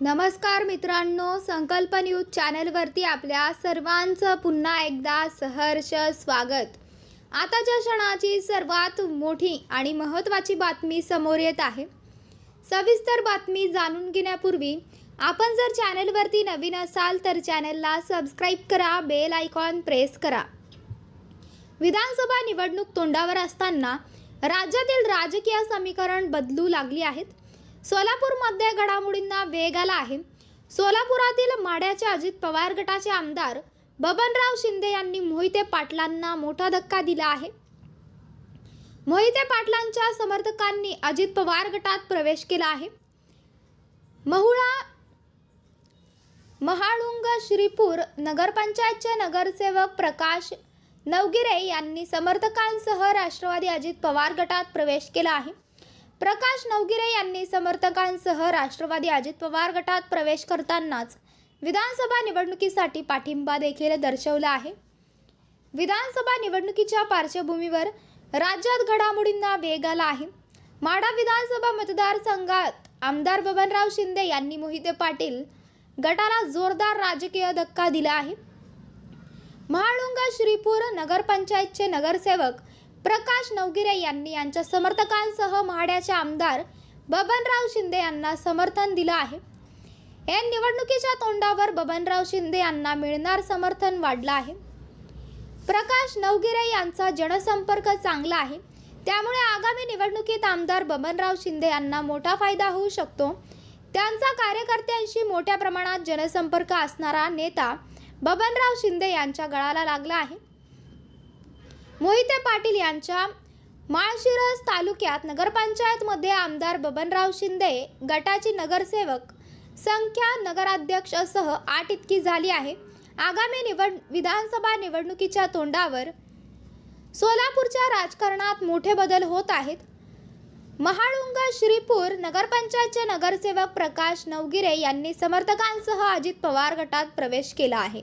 नमस्कार मित्रांनो संकल्प न्यूज चॅनलवरती आपल्या सर्वांचं पुन्हा एकदा सहर्ष स्वागत. आताच्या क्षणाची सर्वात मोठी आणि महत्त्वाची बातमी समोर येत आहे. सविस्तर बातमी जाणून घेण्यापूर्वी आपण जर चॅनलवरती नवीन असाल तर चॅनलला सबस्क्राईब करा बेल आयकॉन प्रेस करा. विधानसभा निवडणूक तोंडावर असताना राज्यातील राजकीय समीकरण बदलू लागली आहेत. सोलापूरमध्ये घडामोडींना वेग आला आहे. सोलापुरातील माड्याचे अजित पवार गटाचे आमदार बबनराव शिंदे यांनी मोहिते पाटलांना मोठा धक्का दिला आहे. मोहिते पाटलांच्या समर्थकांनी अजित पवार गटात प्रवेश केला आहे. महुळा महाळुंग श्रीपूर नगरपंचायतचे नगरसेवक प्रकाश नवगिरे यांनी समर्थकांसह राष्ट्रवादी अजित पवार गटात प्रवेश केला आहे. प्रकाश नवगिरे यांनी समर्थकांसह राष्ट्रवादी अजित पवार गटात प्रवेश करतानाच विधानसभा निवडणुकीसाठी पाठिंबा देखील दर्शवला आहे. विधानसभा निवडणुकीच्या पार्श्वभूमीवर राज्यात घडामोडींना वेग आला आहे. माडा विधानसभा मतदारसंघात आमदार बबनराव शिंदे यांनी मोहिते पाटील गटाला जोरदार राजकीय धक्का दिला आहे. महाळुंगा श्रीपूर नगरपंचायतचे नगरसेवक प्रकाश नवगिरे यांनी यांच्या समर्थकांसह म्हाड्याचे आमदार बबनराव शिंदे यांना समर्थन दिलं आहे. या निवडणुकीच्या तोंडावर बबनराव शिंदे यांना मिळणार समर्थन वाढलं आहे. प्रकाश नवगिरे यांचा जनसंपर्क चांगला आहे. त्यामुळे आगामी निवडणुकीत आमदार बबनराव शिंदे यांना मोठा फायदा होऊ शकतो. त्यांचा कार्यकर्त्यांशी मोठ्या प्रमाणात जनसंपर्क असणारा नेता बबनराव शिंदे यांच्या गळाला लागला आहे. मोहिते पाटील यांच्या माळशिरस तालुक्यात नगरपंचायतमध्ये आमदार बबनराव शिंदे गटाची नगरसेवक संख्या नगराध्यक्षसह आठ इतकी झाली आहे. आगामी निवड विधानसभा निवडणुकीच्या तोंडावर सोलापूरच्या राजकारणात मोठे बदल होत आहेत. महाळुंगा श्रीपूर नगरपंचायतचे नगरसेवक प्रकाश नवगिरे यांनी समर्थकांसह अजित पवार गटात प्रवेश केला आहे.